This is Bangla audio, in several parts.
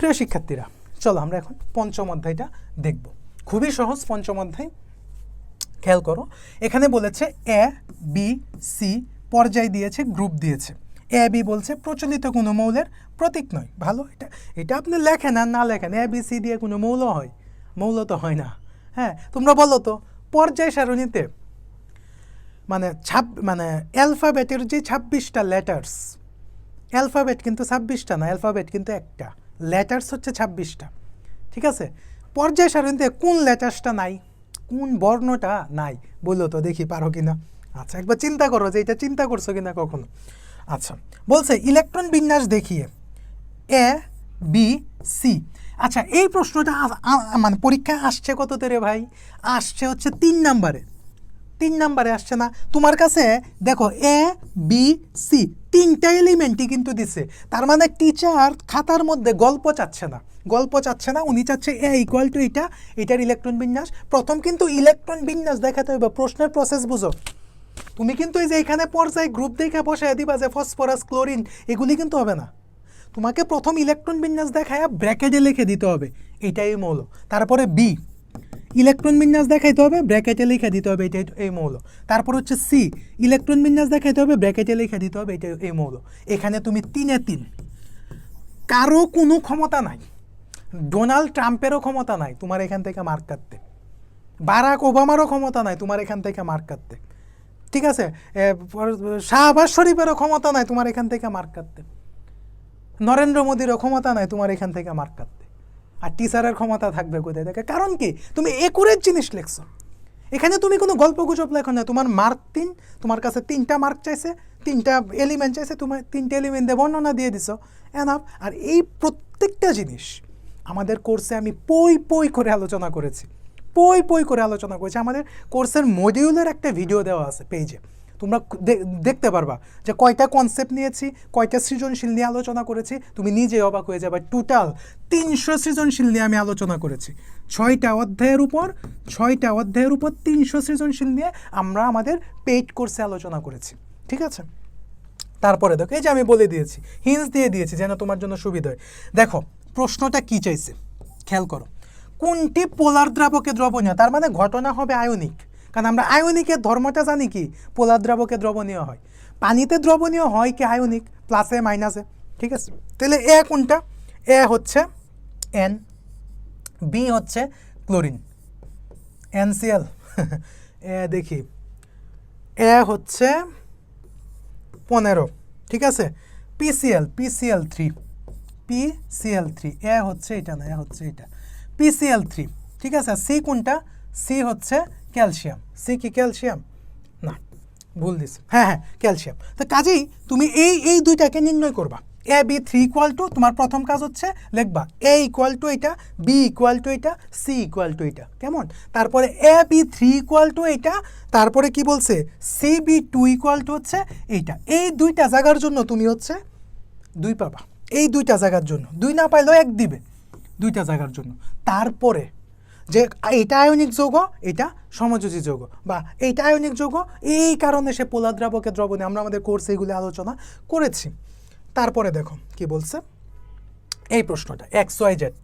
প্রিয় শিক্ষার্থীরা, চলো আমরা এখন পঞ্চম অধ্যায়টা দেখব। খুবই সহজ পঞ্চম অধ্যায়। খেয়াল করো, এখানে বলেছে এ, বি, সি পর্যায় দিয়েছে, গ্রুপ দিয়েছে। এ, বি বলছে প্রচলিত কোনো মৌলের প্রতীক নয়। ভালো এটা। এটা আপনি লেখেন আর না লেখেন, এ, বি, সি দিয়ে কোনো মৌল হয়? মৌল তো হয় না। হ্যাঁ তোমরা বলো তো, পর্যায় সারণীতে মানে ছাব মানে অ্যালফাবেটের যে ছাব্বিশটা লেটার্স, অ্যালফাবেট কিন্তু ছাব্বিশটা না, অ্যালফাবেট কিন্তু একটা। লেটার্স হচ্ছে ছাব্বিশটা, ঠিক আছে? পর্যায় সারণীতে কোন লেটার্সটা নাই? কোন বর্ণটা নাই? বলল তো, দেখি পারো কিনা। আচ্ছা একবার চিন্তা করো যে এটা চিন্তা করছ কিনা কখনো। আচ্ছা বলছে, ইলেকট্রন বিন্যাস দেখিয়ে এ বি সি আচ্ছা এই প্রশ্নটা মানে পরীক্ষায় আসছে কততে রে ভাই? আসছে হচ্ছে তিন নাম্বারে। তিন নাম্বারে আসছে না। তোমার কাছে দেখো এ বি সি তিনটা এলিমেন্টই কিন্তু দিছে। তার মানে টিচার খাতার মধ্যে গল্প চাচ্ছে না। গল্প চাচ্ছে না, উনি চাচ্ছে এ ইকুয়াল টু এটা এটার ইলেকট্রন বিন্যাস। প্রথম কিন্তু ইলেকট্রন বিন্যাস দেখাতে হবে প্রশ্নের প্রসেস বুঝো। তুমি কিন্তু এই যে এখানে পর্যায়ে গ্রুপ দেখে বসে দিবা যে ফসফরাস ক্লোরিন এগুলি কিন্তু হবে না। তোমাকে প্রথম ইলেকট্রন বিন্যাস দেখায় ব্র্যাকেটে লিখে দিতে হবে। এটাই মৌল। তারপরে বি ইলেকট্রন বিন্যাস দেখাইতে হবে, ব্র্যাকেটে লিখে দিতে হবে এটা এই মৌল। তারপর হচ্ছে সি, ইলেকট্রন বিন্যাস দেখাইতে হবে, ব্র্যাকেটে লিখে দিতে হবে এটা এই মৌল। এখানে তুমি তিনে তিন। কারও কোনো ক্ষমতা নাই। ডোনাল্ড ট্রাম্পেরও ক্ষমতা নাই তোমার এখান থেকে মার্ক কাটতে। বারাক ওবামারও ক্ষমতা নাই তোমার এখান থেকে মার্ক কাটতে। ঠিক আছে? শাহবাজ শরীফেরও ক্ষমতা নাই তোমার এখান থেকে মার্ক কাটতে। নরেন্দ্র মোদীরও ক্ষমতা নাই তোমার এখান থেকে মার্ক কাটতে। আর টিচারের ক্ষমতা থাকবে কোথায়? থেকে কারণ কি? তুমি একুরের জিনিস লেখছো। এখানে তুমি কোনো গল্প গুজব লেখো না। তোমার মার্ক তিন, তোমার কাছে তিনটা মার্ক চাইছে, তিনটা এলিমেন্ট চাইছে তোমার তিনটে এলিমেন্ট বর্ণনা দিয়ে দিছো। এনাফ আর এই প্রত্যেকটা জিনিস আমাদের কোর্সে আমি পই পই করে আলোচনা করেছি। পই পই করে আলোচনা করেছি। আমাদের কোর্সের মডিউলের একটা ভিডিও দেওয়া আছে পেজে তোমরা দেখতে পারবা যে কয়টা কনসেপ্ট নিয়েছি, কয়টা সৃজনশীল নিয়ে আলোচনা করেছি, তুমি নিজে অবাক হয়ে যাবে। টোটাল তিনশো সৃজনশীল নিয়ে আমি আলোচনা করেছি। ছয়টা অধ্যায়ের উপর, ছয়টা অধ্যায়ের উপর তিনশো সৃজনশীল নিয়ে আমরা আমাদের পেইড কোর্সে আলোচনা করেছি। ঠিক আছে? তারপরে দেখো, এই যে আমি বলে দিয়েছি হিন্স দিয়ে দিয়েছি যেন তোমার জন্য সুবিধা হয়। দেখো, প্রশ্নটা কি চাইছে? খেয়াল করো। কোনটি পোলার দ্রাবকে দ্রবণীয়? তার মানে ঘটনা হবে আয়নিক। কারণ আমরা আয়নিকের ধর্মটা জানি কি? পোলার দ্রাবকে দ্রবণীয় হয়। পানিতে দ্রবণীয় হয় কি আয়নিক? প্লাসে, মাইনাসে। ঠিক আছে? তাহলে এ কোনটা? এ হচ্ছে এন, বি হচ্ছে ক্লোরিন। এনসিএল। এ দেখি। এ হচ্ছে পনেরো। ঠিক আছে? PCl PCl three. PCl three. A হচ্ছে এটা না, এ হচ্ছে এটা। PCl three. ঠিক আছে? সি কোনটা? সি হচ্ছে ক্যালসিয়াম। সি কি ক্যালসিয়াম? না, ভুল দিস হ্যাঁ হ্যাঁ ক্যালসিয়াম। তো কাজেই তুমি এই এই দুইটাকে নির্ণয় করবা। A B three equal to তোমার প্রথম কাজ হচ্ছে লিখবা এ ইকুয়াল টু এটা বি ইকুয়াল টু এটা সি ইকুয়াল টু এটা। কেমন? তারপরে A B three equal to এটা, তারপরে কি বলছে? C B two equal to হচ্ছে এইটা। এই দুইটা জায়গার জন্য তুমি হচ্ছে দুই পাবা। এই দুইটা জায়গার জন্য। দুই না পাইলেও এক দিবে। দুইটা জায়গার জন্য। তারপরে যে এটা আয়নিক যৌগ, এটা সমযোজী যৌগ। বা, এইটা আয়নিক যৌগ, এই কারণে সে পোলা দ্রাবকে দ্রবণে আমরা আমাদের কোর্সে এগুলি আলোচনা করেছি। তারপরে দেখো, কি বলছে? এই প্রশ্নটা এক্স ওয়াই জেড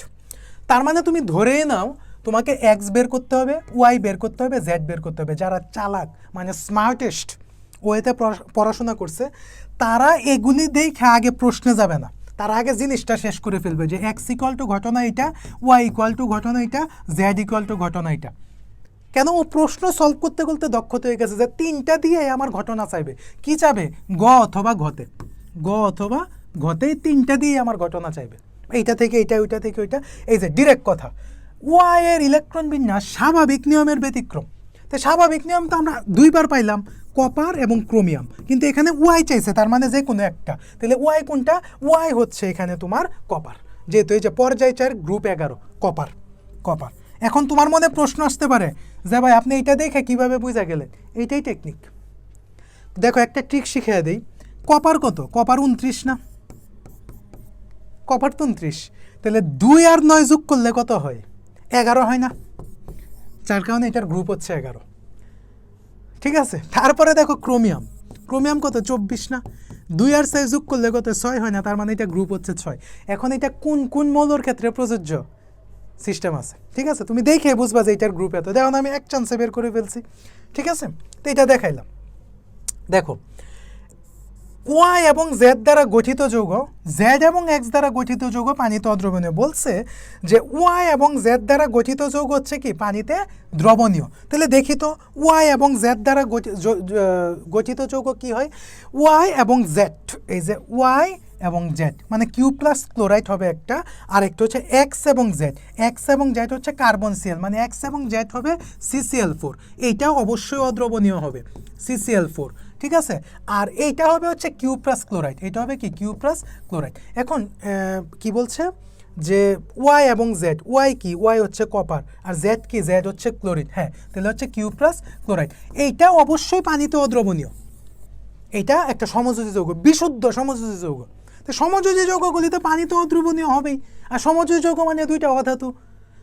তার মানে তুমি ধরেই নাও, তোমাকে এক্স বের করতে হবে ওয়াই বের করতে হবে জেড বের করতে হবে। যারা চালাক মানে স্মার্টেস্ট ওয়েতে পড়াশোনা করছে, তারা এগুলি দেখে আগে প্রশ্নে যাবে না। তারা আগে জিনিসটা শেষ করে ফেলবে যে এক্স ইকুয়াল টু ঘটনা এটা ওয়াই ইকুয়াল টু ঘটনা এটা জেড ইকুয়াল টু ঘটনা এটা। কেন ও প্রশ্ন সলভ করতে করতে দক্ষতা হয়ে গেছে যে তিনটা দিয়ে আমার ঘটনা চাইবে। কি চাবে? গ অথবা ঘতে। গ অথবা ঘতে তিনটা দিয়ে আমার ঘটনা চাইবে। এইটা থেকে এইটা ওইটা থেকে ওইটা। এই যে ডিরেক্ট কথা। ওয়াই এর ইলেকট্রন বিন্যাস স্বাভাবিক নিয়মের ব্যতিক্রম। তো স্বাভাবিক নিয়ম তো আমরা দুইবার পাইলাম। কপার এবং ক্রোমিয়াম কিন্তু এখানে ওয়াই চাইছে, তার মানে যে কোনো একটা। তাহলে ওয়াই কোনটা? ওয়াই হচ্ছে এখানে তোমার কপার যেহেতু এই যে পর্যায় চার গ্রুপ এগারো কপার কপার এখন তোমার মনে প্রশ্ন আসতে পারে, যে ভাই আপনি এটা দেখে কীভাবে বুঝা গেলেন? এইটাই টেকনিক দেখো, একটা ট্রিক শিখিয়ে দেই। কপার কত? কপার উনত্রিশ না? কপার তো উনত্রিশ। তাহলে দুই আর নয় যোগ করলে কত হয়? এগারো হয় না। যার কারণে এটার গ্রুপ হচ্ছে এগারো। ঠিক আছে? তারপরে দেখো ক্রোমিয়াম। ক্রোমিয়াম কত? চব্বিশ না? দুই আর সাইজ যোগ করলে কত? ছয় হয় না, তার মানে এটা গ্রুপ হচ্ছে ছয়। এখন এটা কোন কোন মৌলর ক্ষেত্রে প্রযোজ্য? সিস্টেম আছে। ঠিক আছে? তুমি দেখে বুঝবা যে এটার গ্রুপ এত। দেখো আমি এক চান্সে বের করে ফেলছি। ঠিক আছে? তো এটা দেখাইলাম। দেখো ওয়াই এবং জেড দ্বারা গঠিত যৌগ জেড এবং এক্স দ্বারা গঠিত যৌগ পানিতে অদ্রবণীয়। বলছে যে ওয়াই এবং জেড দ্বারা গঠিত যৌগ হচ্ছে কি? পানিতে দ্রবণীয়। তাহলে দেখি তো ওয়াই এবং জেড দ্বারা গঠিত যৌগ কি হয়? ওয়াই এবং জেড এই যে ওয়াই এবং জেড মানে কিউ প্লাস ক্লোরাইড হবে একটা আর একটা হচ্ছে এক্স এবং জেড এক্স এবং জেড হচ্ছে কার্বন সিএল মানে এক্স এবং জেড হবে সিসিএল ফোর এইটা অবশ্যই অদ্রবণীয় হবে সিসিএল ফোর ঠিক আছে? আর এইটা হবে হচ্ছে কিউ প্লাস ক্লোরাইড। এটা হবে কি? Q plus chloride. এখন কি বলছে? যে ওয়াই এবং জেড, ওয়াই কি? ওয়াই হচ্ছে কপার আর জেড কি? জেড হচ্ছে ক্লোরিন। হ্যাঁ তাহলে হচ্ছে কিউ প্লাস ক্লোরাইড। এইটা অবশ্যই পানিতে অদ্রবণীয়। এটা একটা সমযোজী যৌগ, বিশুদ্ধ সমযোজী যৌগ। তো সমযোজী যৌগগুলি তো পানিতে অদ্রবণীয় হবেই। আর সমযোজী যৌগ মানে দুইটা অধাতু।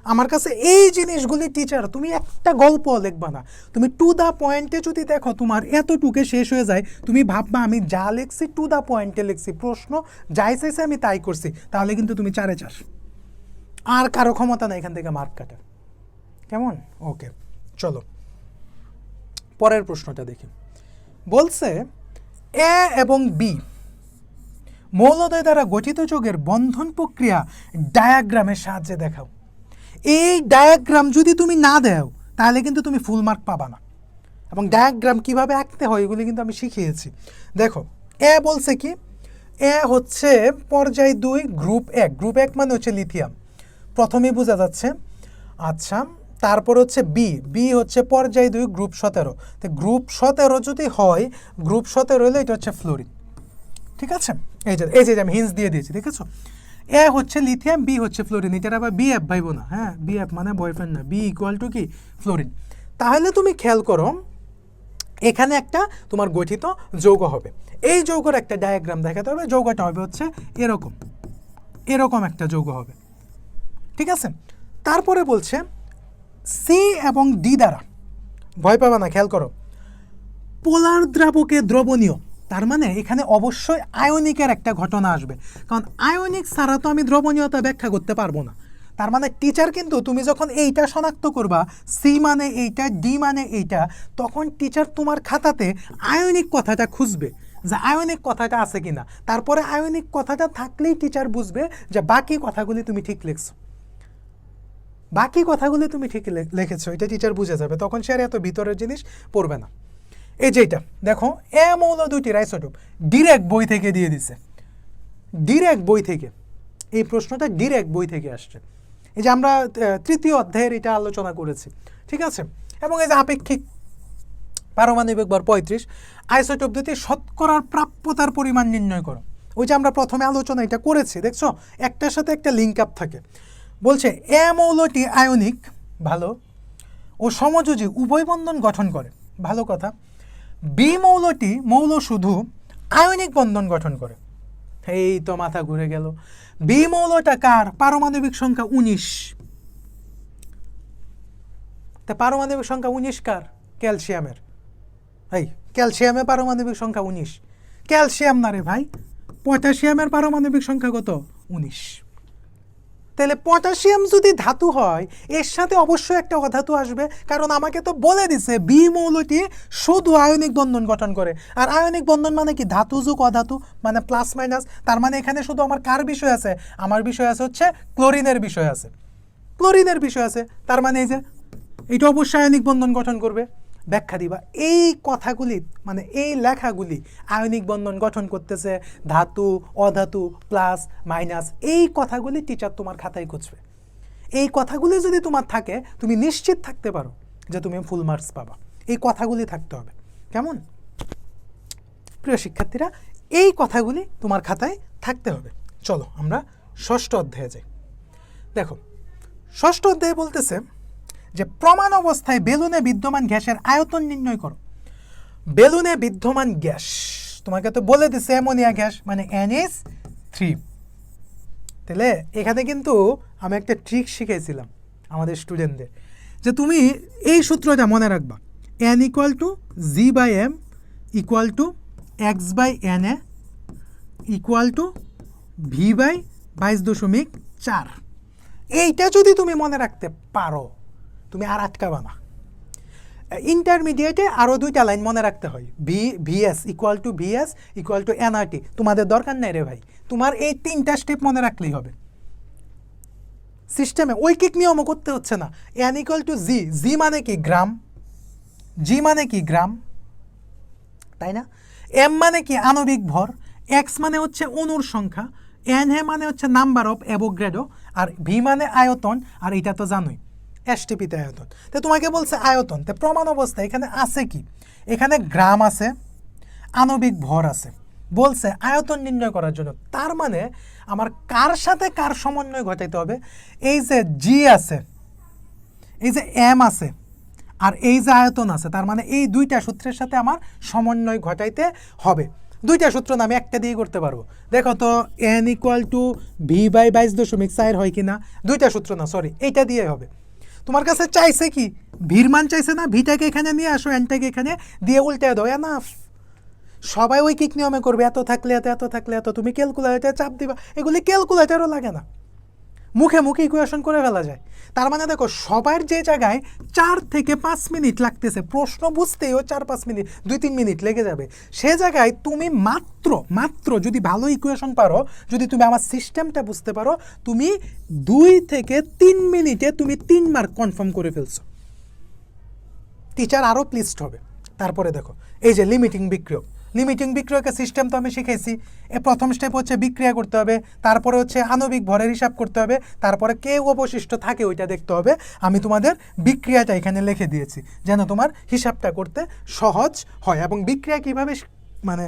আমার কাছে এই জিনিসগুলি টিচার তুমি একটা গল্প লিখবা না। তুমি টু দ্য পয়েন্টে যদি দেখো তোমার এতটুকে শেষ হয়ে যায়, তুমি ভাববা, আমি যা লিখছি টু দ্য পয়েন্টে লিখছি, প্রশ্ন যাই চাইছে আমি তাই করছি, তাহলে কিন্তু তুমি চারে চাস। আর কারও ক্ষমতা নাই এখান থেকে মার্ক কাটার। কেমন? ওকে চলো। পরের প্রশ্নটা দেখি। বলছে, এ এবং বি মৌলদয় দ্বারা গঠিত যোগের বন্ধন প্রক্রিয়া ডায়াগ্রামের সাহায্যে দেখাও। এই ডায়াগ্রাম যদি তুমি না দাও, তাহলে কিন্তু তুমি ফুল মার্ক পাবা না। এবং ডায়াগ্রাম কীভাবে আঁকতে হয়, এগুলি কিন্তু আমি শিখিয়েছি। দেখো, এ বলছে কি, এ হচ্ছে পর্যায় দুই গ্রুপ এক। গ্রুপ এক মানে হচ্ছে লিথিয়াম প্রথমেই বোঝা যাচ্ছে আচ্ছা তারপর হচ্ছে বি বি হচ্ছে পর্যায় দুই গ্রুপ সতেরো। তো গ্রুপ সতেরো যদি হয় গ্রুপ সতেরো হলে এটা হচ্ছে ফ্লোরিন ঠিক আছে? এই যে এই যে আমি হিন্স দিয়ে দিয়েছি, দেখেছ? এ হচ্ছে লিথিয়াম বি হচ্ছে ফ্লোরিন এটার আবার বি এফ ভাইবো না হ্যাঁ বি এফ মানে বয়ফ্রেন্ড না বি ইকুয়াল টু কি? ফ্লোরিন তাহলে তুমি খেয়াল করো, এখানে একটা তোমার গঠিত যৌগ হবে। এই যৌগর একটা ডায়াগ্রাম দেখাতে হবে, যৌগটা হবে হচ্ছে এরকম। এরকম একটা যৌগ হবে। ঠিক আছে? তারপরে বলছে সি এবং ডি দ্বারা। ভয় পাবা না, খেয়াল করো। পোলার দ্রাবকে দ্রবণীয়। তার মানে এখানে অবশ্যই আয়নিকের একটা ঘটনা আসবে। কারণ আয়নিক ছাড়া তো আমি দ্রবণীয়তা ব্যাখ্যা করতে পারব না। তার মানে টিচার কিন্তু তুমি যখন এইটা শনাক্ত করবা সি মানে এইটা ডি মানে এইটা, তখন টিচার তোমার খাতাতে আয়নিক কথাটা খুঁজবে যে আয়নিক কথাটা আছে কি না তারপরে আয়নিক কথাটা থাকলেই টিচার বুঝবে যে বাকি কথাগুলি তুমি ঠিক লিখছো। বাকি কথাগুলি তুমি ঠিক লিখেছো, এটা টিচার বুঝে যাবে, তখন সে আর এত ভিতরের জিনিস পড়বে না। এই যে এটা দেখো মৌল দুইটি রাইসোটোপ ডিরেক্ট বই থেকে দিয়ে দিছে। ডিরেক্ট বই থেকে, এই প্রশ্নটা ডিরেক্ট বই থেকে আসছে। এই যে আমরা তৃতীয় অধ্যায়ের এটা আলোচনা করেছি, ঠিক আছে? এবং এই যে আপেক্ষিক পারমাণবিক ভর পঁয়ত্রিশ আইসোটোপ দুটি শতকরার প্রাপ্যতার পরিমাণ নির্ণয় করো। ওই যে আমরা প্রথমে আলোচনা এটা করেছি, দেখছ? একটার সাথে একটা লিঙ্ক আপ থাকে। বলছে এ মৌলটি আয়নিক, ভালো, ও সমযোজী উভয় বন্ধন গঠন করে। ভালো কথা। বি মৌলটি মৌল শুধু আয়নিক বন্ধন গঠন করে। এই তো মাথা ঘুরে গেল। বি মৌলটা কার? পারমাণবিক সংখ্যা উনিশ। তা পারমাণবিক সংখ্যা উনিশ কার? ক্যালসিয়ামের। এই ক্যালসিয়ামের পারমাণবিক সংখ্যা উনিশ। ক্যালসিয়াম না রে ভাই? পটাশিয়ামের পারমাণবিক সংখ্যা কত? উনিশ। তাহলে পটাশিয়াম যদি ধাতু হয়, এর সাথে অবশ্যই একটা অধাতু আসবে। কারণ আমাকে তো বলে দিছে বি মৌলটি শুধু আয়নিক বন্ধন গঠন করে। আর আয়নিক বন্ধন মানে কি? ধাতু যুগ অধাতু মানে প্লাস মাইনাস তার মানে এখানে শুধু আমার কার বিষয় আছে? আমার বিষয় আছে হচ্ছে ক্লোরিনের বিষয় আছে। ক্লোরিনের বিষয় আছে, তার মানে এই যে, এটা অবশ্যই আয়নিক বন্ধন গঠন করবে। ব্যাখ্যা দিবা। এই কথাগুলি মানে এই লেখাগুলি আয়নিক বন্ধন গঠন করতেছে, ধাতু, অধাতু, প্লাস, মাইনাস, এই কথাগুলি টিচার তোমার খাতায় খুঁজবে। এই কথাগুলি যদি তোমার থাকে, তুমি নিশ্চিত থাকতে পারো যে তুমি ফুল মার্কস পাবা। এই কথাগুলি থাকতে হবে। কেমন? প্রিয় শিক্ষার্থীরা, এই কথাগুলি তোমার খাতায় থাকতে হবে। চলো আমরা ষষ্ঠ অধ্যায়ে যাই। দেখো, ষষ্ঠ অধ্যায়ে বলতেছে যে প্রমাণ অবস্থায় বেলুনে বিদ্যমান গ্যাসের আয়তন নির্ণয় করো। বেলুনে বিদ্যমান গ্যাস, তোমাকে তো বলে দিছে অ্যামোনিয়া গ্যাস মানে এনএস থ্রি তাহলে এখানে কিন্তু আমি একটা ট্রিক শিখেছিলাম আমাদের স্টুডেন্টদের যে তুমি এই সূত্রটা মনে রাখবা N equal to G by M equal to X by N A equal to V by বাইশ দশমিক চার। এইটা যদি তুমি মনে রাখতে পারো তুমি আর আটকাবা না। ইন্টারমিডিয়েটে আরও দুইটা লাইন মনে রাখতে হয়। V VS equal to VS equal to NRT তোমাদের দরকার নাই রে ভাই। তোমার এই তিনটা স্টেপ মনে রাখলেই হবে। সিস্টেমে ঐকিক নিয়মও করতে হচ্ছে না। N equal to G G মানে কি? গ্রাম। জি মানে কি? গ্রাম। তাই না? এম মানে কি? আণবিক ভর। এক্স মানে হচ্ছে অণুর সংখ্যা। এন হে মানে হচ্ছে নাম্বার অফ অ্যাভোগ্রেডো আর ভি মানে আয়তন। আর এটা তো জানোই। এসটিপিতে আয়তন। তো তোমাকে বলছে আয়তন। তো প্রমাণ অবস্থা, এখানে আছে কি? এখানে গ্রাম আছে, আণবিক ভর আছে। বলছে আয়তন নির্ণয় করার জন্য। তার মানে আমার কার সাথে কার সমন্বয় ঘটাইতে হবে? এই যে জি আছে, এই যে এম আছে, আর এই যে আয়তন আছে, তার মানে এই দুইটা সূত্রের সাথে আমার সমন্বয় ঘটাইতে হবে। দুইটা সূত্র না, আমি একটা দিয়ে করতে পারব। দেখো তো N equal to V by বাইশ দশমিক চার হয় কি না দুইটা সূত্র না সরি এইটা দিয়ে হবে। তোমার কাছে চাইছে কি? ভির মান চাইছে না? ভিটাকে এখানে নিয়ে আসো এনটাকে এখানে দিয়ে উল্টে দাও এনাফ সবাই ওই কিক নিয়মে করবে, এত থাকলে এত এত থাকলে এত। তুমি ক্যালকুলেটার চাপ দিবা। এগুলি ক্যালকুলেটারও লাগে না। মুখে মুখে ইকুয়েশন করে ফেলা যায়। তার মানে দেখো সবার যে জায়গায় চার থেকে পাঁচ মিনিট লাগতেছে, প্রশ্ন বুঝতেও চার পাঁচ মিনিট, দুই তিন মিনিট লেগে যাবে। সে জায়গায় তুমি মাত্র মাত্র যদি ভালো ইকুয়েশন পারো, যদি তুমি আমার সিস্টেমটা বুঝতে পারো, তুমি দুই থেকে তিন মিনিটে তুমি তিন মার্ক কনফার্ম করে ফেলছো। টিচার আরও প্লিজড হবে। তারপরে দেখো, এই যে লিমিটিং বিক্রিয়ক। লিমিটিং বিক্রয়কে সিস্টেম তো আমি শিখেছি এ প্রথম স্টেপ হচ্ছে বিক্রিয়া করতে হবে, তারপরে হচ্ছে আণবিক ভরের হিসাব করতে হবে, তারপরে কে অবশিষ্ট থাকে ওইটা দেখতে হবে। আমি তোমাদের বিক্রিয়াটা এখানে লিখে দিয়েছি, যেন তোমার হিসাবটা করতে সহজ হয় এবং বিক্রিয়া কীভাবে মানে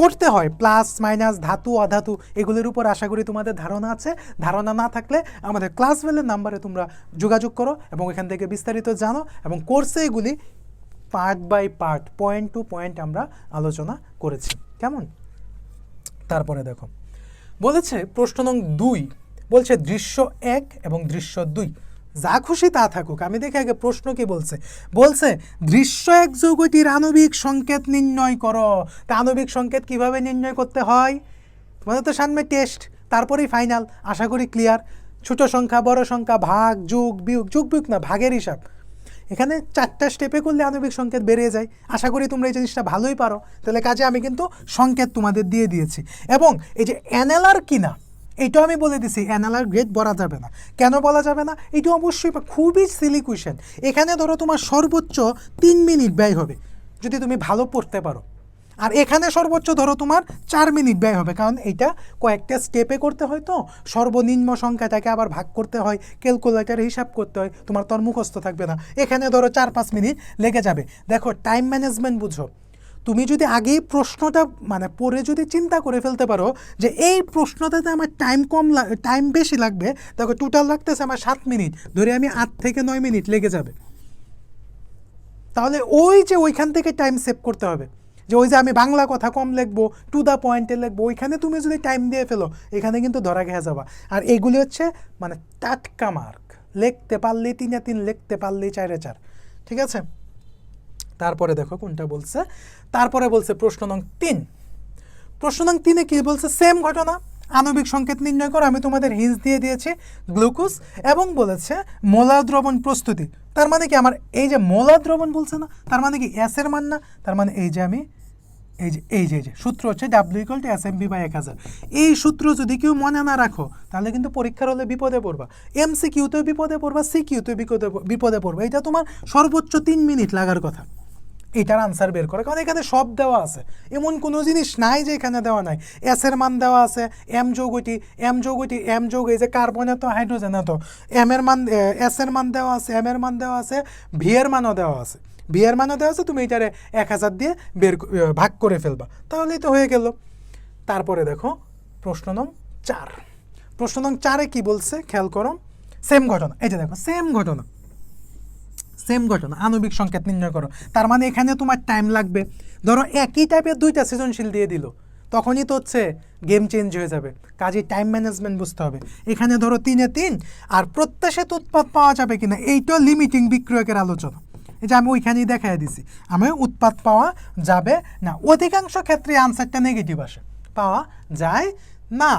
করতে হয় প্লাস মাইনাস ধাতু, অধাতু, এগুলির উপর আশা করি তোমাদের ধারণা আছে। ধারণা না থাকলে আমাদের ক্লাস ভেলের নাম্বারে তোমরা যোগাযোগ করো এবং এখান থেকে বিস্তারিত জানো এবং কোর্সে এগুলি part by part, point to point আমরা আলোচনা করেছি। কেমন? তারপরে দেখো। বলেছে প্রশ্ন নং দুই, বলছে দৃশ্য এক এবং দৃশ্য দুই। যা খুশি তা থাকুক। আমি দেখি আগে প্রশ্ন কি বলছে। বলছে, দৃশ্য এক যৌগটির আণবিক সংকেত নির্ণয় করো। তা আণবিক সংকেত কীভাবে নির্ণয় করতে হয়? তোমাদের তো সামনে টেস্ট। তারপরেই ফাইনাল। আশা করি ক্লিয়ার। ছোট সংখ্যা, বড় সংখ্যা, ভাগ, যোগ, বিয়োগ। যোগ, বিয়োগ না, ভাগের হিসাব। এখানে চারটা স্টেপে করলে আণবিক সংকেত বেড়ে যায়। আশা করি তোমরা এই জিনিসটা ভালোই পারো। তাহলে কাজে আমি কিন্তু সংকেত তোমাদের দিয়ে দিয়েছি। এবং এই যে অ্যানালার কিনা, এটাও আমি বলে দিছি অ্যানালার গ্রেড বলা যাবে না। কেন বলা যাবে না? এটা অবশ্যই খুবই সিলি কুয়েশন এখানে ধরো তোমার সর্বোচ্চ তিন মিনিট ব্যয় হবে। যদি তুমি ভালো পড়তে পারো। আর এখানে সর্বোচ্চ ধরো তোমার চার মিনিট ব্যয় হবে, কারণ এইটা কয়েকটা স্টেপে করতে হয় তো। সর্বনিম্ন সংখ্যাটাকে আবার ভাগ করতে হয় ক্যালকুলেটারে হিসাব করতে হয়, তোমার তোর মুখস্থ থাকবে না। এখানে ধরো চার পাঁচ মিনিট লেগে যাবে। দেখো টাইম ম্যানেজমেন্ট বুঝো। তুমি যদি আগেই প্রশ্নটা মানে পড়ে যদি চিন্তা করে ফেলতে পারো যে এই প্রশ্নটাতে আমার টাইম কম টাইম বেশি লাগবে, দেখো টোটাল লাগতেছে আমার সাত মিনিট, ধরে আমি আট থেকে নয় মিনিট লেগে যাবে। তাহলে ওই যে ওইখান থেকে টাইম সেভ করতে হবে। যে ওই যে আমি বাংলা কথা কম লিখব টু দ্য পয়েন্টে লিখব, ওইখানে তুমি যদি টাইম দিয়ে ফেলো, এখানে কিন্তু ধরা খেয়ে যাবা। আর এগুলি হচ্ছে মানে টাটকা মার্ক লিখতে পারলে তিনে তিন, লিখতে পারলেই চারে চার। ঠিক আছে? তারপরে দেখো কোনটা বলছে। তারপরে বলছে প্রশ্ন নং তিন। প্রশ্ন নং তিনে কি বলছে? সেম ঘটনা। আণবিক সংকেত নির্ণয় করো, আমি তোমাদের হিন্স দিয়ে দিয়েছি গ্লুকোজ এবং বলেছে মোলার দ্রবণ প্রস্তুতি। তার মানে কি আমার এই যে মোলার দ্রবণ বলছে না, তার মানে কি অ্যাসের মান না? তার মানে এই যে আমি এই যে এই যে যে, সূত্র হচ্ছে W equal to S M B by এক হাজার। এই সূত্র যদি কেউ মনে না রাখো, তাহলে কিন্তু পরীক্ষার হলে বিপদে পড়বা। এম সি কিউতেও বিপদে পড়বা সি কিউতেও বিপদে বিপদে পড়বা। এটা তোমার সর্বোচ্চ তিন মিনিট লাগার কথা। এটার আনসার বের করে। কারণ এখানে সব দেওয়া আছে। এমন কোনো জিনিস নাই যে এখানে দেওয়া নাই। এসের মান দেওয়া আছে এম যৌগটি এম যৌগটি এম যৌগ এই যে কার্বন এত হাইড্রোজেন এত এম এর মান এসের মান দেওয়া আছে এম এর মান দেওয়া আছে ভি এর মানও দেওয়া আছে। ভি এর মানও দেওয়া আছে, তুমি এটারে এক হাজার দিয়ে বের ভাগ করে ফেলবা। তাহলেই তো হয়ে গেল। তারপরে দেখো, প্রশ্ন নং চার। প্রশ্ন নং চারে কি বলছে? খেয়াল করো। সেম ঘটনা। এই যে দেখো, সেম ঘটনা। সেম ঘটনা। আণবিক সংকেত নির্ণয় করো। তার মানে এখানে তোমার টাইম লাগবে। ধরো একই টাইপের দুইটা সৃজনশীল দিয়ে দিল। তখনই তো হচ্ছে গেম চেঞ্জ হয়ে যাবে। কাজে টাইম ম্যানেজমেন্ট বুঝতে হবে। এখানে ধরো তিনে তিন, আর প্রত্যাশিত উৎপাদ পাওয়া যাবে কিনা, এইটাও লিমিটিং বিক্রয়কের আলোচনা। এই যে আমি ওইখানেই দেখাই দিছি। আমি উৎপাদ পাওয়া যাবে না। অধিকাংশ ক্ষেত্রে আনসারটা নেগেটিভ আসে। পাওয়া যায় না।